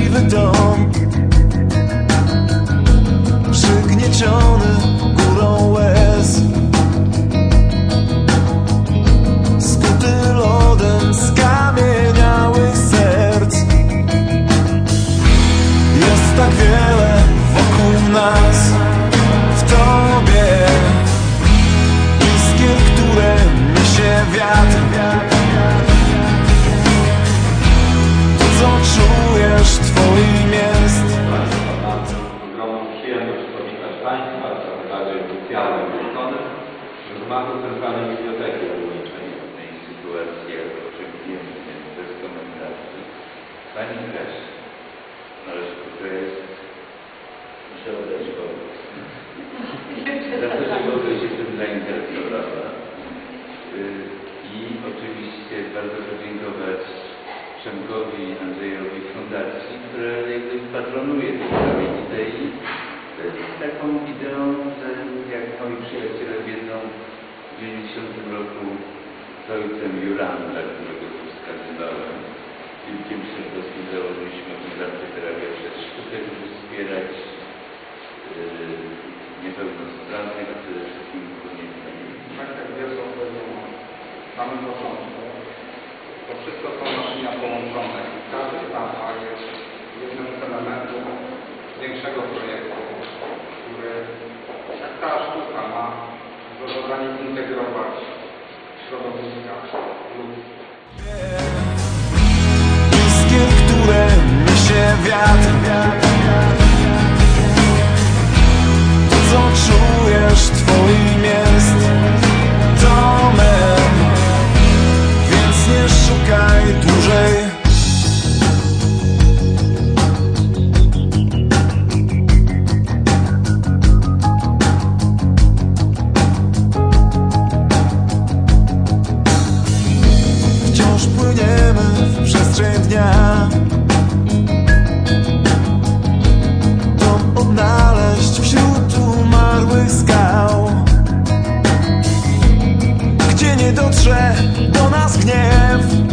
prawdziwy dom. Przygnieciony górą łez. Skuty lodem skamieniałych serc. Jest tak wiele Państwa, Sekretary Oficjalny Wyszkony w gmachu Centralnej Biblioteki Rolniczej. W tej sytuacji, jak oczekujemy, więc bez komentarzy. Pani Kresz, należy jest muszę oddać kogoś. Za to, że mogę się tym zainteresowała. Y, I oczywiście bardzo podziękować Przemkowi Andrzejowi Fundacji, która jakby patronuje 1980 roku z ojcem Juranda, którego tu wskazywałem, Wilkiem Szynkowskim założyliśmy Fundację Terapia przez Sztukę, żeby wspierać yy, niepełnosprawnych, a przede wszystkim koniecznie. Tak tak jak wiedzą, mamy początku. To wszystko są naczynia połączone. Każdy z etapa jest jednym z elementów większego projektu, który jak ta sztuka ma za zadanie integrować środowiska dotrze do nas gniew.